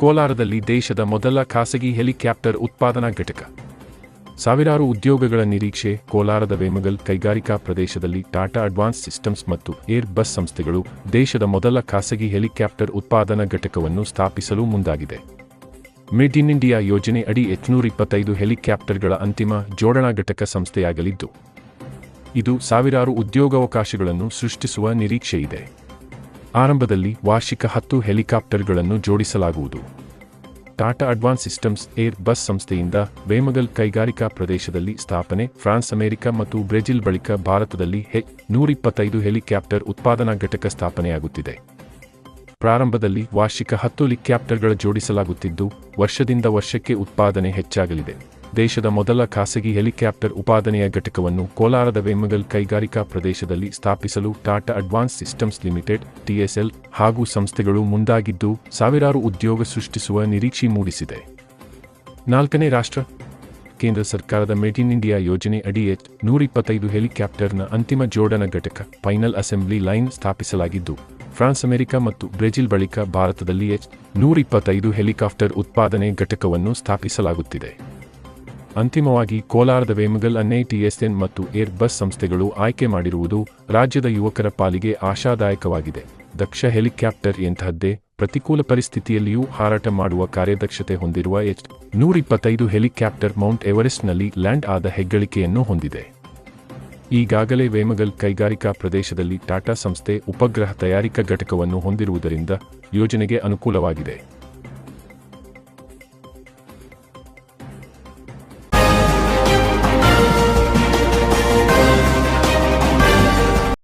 ಕೋಲಾರದಲ್ಲಿ ದೇಶದ ಮೊದಲ ಖಾಸಗಿ ಹೆಲಿಕಾಪ್ಟರ್ ಉತ್ಪಾದನಾ ಘಟಕ. ಸಾವಿರಾರು ಉದ್ಯೋಗಗಳ ನಿರೀಕ್ಷೆ, ಕೋಲಾರದ ವೇಮಗಲ್ ಕೈಗಾರಿಕಾ ಪ್ರದೇಶದಲ್ಲಿ ಟಾಟಾ ಅಡ್ವಾನ್ಸ್ ಸಿಸ್ಟಮ್ಸ್ ಮತ್ತು ಏರ್ ಬಸ್ ಸಂಸ್ಥೆಗಳು ದೇಶದ ಮೊದಲ ಖಾಸಗಿ ಹೆಲಿಕಾಪ್ಟರ್ ಉತ್ಪಾದನಾ ಘಟಕವನ್ನು ಸ್ಥಾಪಿಸಲು ಮುಂದಾಗಿದೆ. ಮೇಡ್ ಇನ್ ಇಂಡಿಯಾ ಯೋಜನೆ ಅಡಿ ಎಟ್ನೂರ ಇಪ್ಪತ್ತೈದು ಹೆಲಿಕಾಪ್ಟರ್ಗಳ ಅಂತಿಮ ಜೋಡಣಾ ಘಟಕ ಸಂಸ್ಥೆಯಾಗಲಿದ್ದು, ಇದು ಸಾವಿರಾರು ಉದ್ಯೋಗಾವಕಾಶಗಳನ್ನು ಸೃಷ್ಟಿಸುವ ನಿರೀಕ್ಷೆಯಿದೆ. ಆರಂಭದಲ್ಲಿ ವಾರ್ಷಿಕ ಹತ್ತು ಹೆಲಿಕಾಪ್ಟರ್ಗಳನ್ನು ಜೋಡಿಸಲಾಗುವುದು. Tata advance systems Airbus ಸಂಸ್ಥೆಯಿಂದ ವೇಮಗಲ್ ಕೈಗಾರಿಕಾ ಪ್ರದೇಶದಲ್ಲಿ ಸ್ಥಾಪನೆ, ಫ್ರಾನ್ಸ್, ಅಮೆರಿಕ ಮತ್ತು ಬ್ರೆಜಿಲ್ ಬಳಿಕ ಭಾರತದಲ್ಲಿ ಹೆ, ನೂರಿಪ್ಪತ್ತೈದು ಹೆಲಿಕಾಪ್ಟರ್ ಉತ್ಪಾದನಾ ಘಟಕ ಸ್ಥಾಪನೆಯಾಗುತ್ತಿದೆ. ಪ್ರಾರಂಭದಲ್ಲಿ ವಾರ್ಷಿಕ ಹತ್ತು ಹೆಲಿಕಾಪ್ಟರ್ಗಳ ಜೋಡಿಸಲಾಗುತ್ತಿದ್ದು, ವರ್ಷದಿಂದ ವರ್ಷಕ್ಕೆ ಉತ್ಪಾದನೆ ಹೆಚ್ಚಾಗಲಿದೆ. ದೇಶದ ಮೊದಲ ಖಾಸಗಿ ಹೆಲಿಕಾಪ್ಟರ್ ಉಪಾದನೆಯ ಘಟಕವನ್ನು ಕೋಲಾರದ ವೇಮಗಲ್ ಕೈಗಾರಿಕಾ ಪ್ರದೇಶದಲ್ಲಿ ಸ್ಥಾಪಿಸಲು Tata advance systems limited TSL ಹಾಗೂ ಸಂಸ್ಥೆಗಳು ಮುಂದಾಗಿದ್ದು, ಸಾವಿರಾರು ಉದ್ಯೋಗ ಸೃಷ್ಟಿಸುವ ನಿರೀಕ್ಷೆ ಮೂಡಿಸಿದೆ. ನಾಲ್ಕನೇ ರಾಷ್ಟ್ರ, ಕೇಂದ್ರ ಸರ್ಕಾರದ ಮೇಡ್ ಇನ್ ಇಂಡಿಯಾ ಯೋಜನೆ ಅಡಿ ಎಚ್ ನೂರಿಪ್ಪತ್ತೈದು ಹೆಲಿಕಾಪ್ಟರ್ನ ಅಂತಿಮ ಜೋಡಣಾ ಘಟಕ ಫೈನಲ್ ಅಸೆಂಬ್ಲಿ ಲೈನ್ ಸ್ಥಾಪಿಸಲಾಗಿದ್ದು, ಫ್ರಾನ್ಸ್, ಅಮೆರಿಕ ಮತ್ತು ಬ್ರೆಜಿಲ್ ಬಳಿಕ ಭಾರತದಲ್ಲಿ ಎಚ್ ನೂರಿಪ್ಪತ್ತೈದು ಹೆಲಿಕಾಪ್ಟರ್ ಉತ್ಪಾದನೆ ಘಟಕವನ್ನು ಸ್ಥಾಪಿಸಲಾಗುತ್ತಿದೆ. ಅಂತಿಮವಾಗಿ ಕೋಲಾರದ ವೇಮಗಲ್ ಎನ್ ಮತ್ತು ಏರ್ ಬಸ್ ಸಂಸ್ಥೆಗಳು ಆಯ್ಕೆ ಮಾಡಿರುವುದು ರಾಜ್ಯದ ಯುವಕರ ಪಾಲಿಗೆ ಆಶಾದಾಯಕವಾಗಿದೆ. ದಕ್ಷ ಹೆಲಿಕಾಪ್ಟರ್ ಎಂತಹದ್ದೇ ಪ್ರತಿಕೂಲ ಪರಿಸ್ಥಿತಿಯಲ್ಲಿಯೂ ಹಾರಾಟ ಮಾಡುವ ಕಾರ್ಯದಕ್ಷತೆ ಹೊಂದಿರುವ ಎಚ್ ನೂರಿಪ್ಪತ್ತೈದು ಹೆಲಿಕಾಪ್ಟರ್ ಮೌಂಟ್ ಎವರೆಸ್ಟ್ನಲ್ಲಿ ಲ್ಯಾಂಡ್ ಆದ ಹೆಗ್ಗಳಿಕೆಯನ್ನು ಹೊಂದಿದೆ. ಈಗಾಗಲೇ ವೇಮಗಲ್ ಕೈಗಾರಿಕಾ ಪ್ರದೇಶದಲ್ಲಿ ಟಾಟಾ ಸಂಸ್ಥೆ ಉಪಗ್ರಹ ತಯಾರಿಕಾ ಘಟಕವನ್ನು ಹೊಂದಿರುವುದರಿಂದ ಯೋಜನೆಗೆ ಅನುಕೂಲವಾಗಿದೆ.